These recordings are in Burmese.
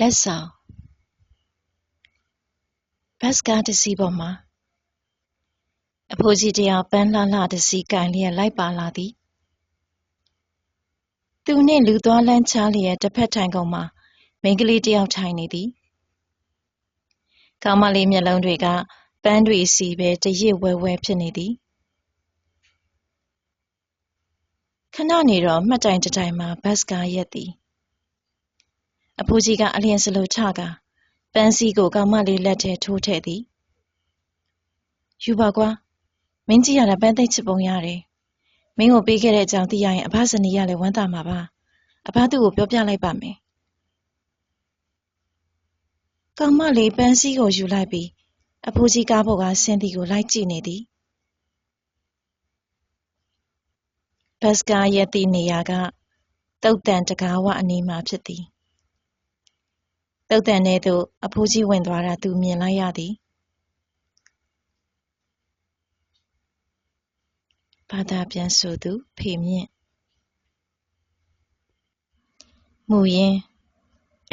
လက်ဆောင်ဘတ်စ်ကားတစ်စီးပေါ်မှာအဖိုးကြီးတစ်ယောက်ပန်းလှလှတစ်စီးကိုင်လျက်လိုက်ပါလာသည်သူနှင့်လူသွားလမ်းချလျက်တစ်ဖက်ထိုင်ကုန်မှာမိန်းကလေးတစ်ယောက်ထိုင်နေသည်ကောင်မလေးမျက်လုံးတွေကပန်းတွေစီပဲတရစ်ဝဲဝဲဖြစ်နေသည်ခဏနေတော့မှတ်တိုင်တစ်တိုင်မှာဘတ်စ်ကားရပ်သည် အဖိုးကြီးကအလျင်စလိုချကာပန်းစည်းကိုကောင်မလေးလက်ထဲထိုးထည့်သည်ယူပါကွာမင်းကြီးရတာပန်းသိပ်ချစ်ပုံရတယ်မင်းကိုပေးခဲ့တဲ့အကြောင်းသိရရင်အဘဇနီးကလည်းဝမ်းသာမှာပါအဘသူ့ကိုပြောပြလိုက်ပါမယ်ကောင်မလေးပန်းစည်းကိုယူလိုက်ပြီးအဖိုးကြီးကားပေါ်ကဆင်းသည်ကိုလိုက်ကြည့်နေသည်ဘတ်စကားရပ်သည့်နေရာကတုတ်တန်တကားဝအနီးမှာဖြစ်သည် တုတ်တန်ထဲသို့ အဖိုးကြီးဝင်သွားတာ သူမြင်လိုက်ရသည်ဘာသာပြန်ဆိုသူ ဖေမြင့်မူရင်း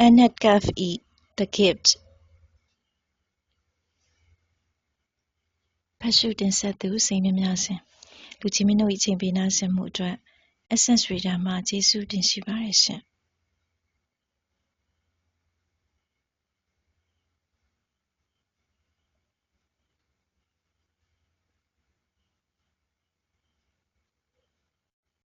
Annette Kauf ၏ The Gift ဖတ်ရှုတင်ဆက်သူစိန်မြမြစင်လူချင်းမင်းတို့၏ချိန်ပေးနာဆင်မှုအတွက် Essence Reader မှကျေးဇူးတင်ရှိပါတယ်ရှင်။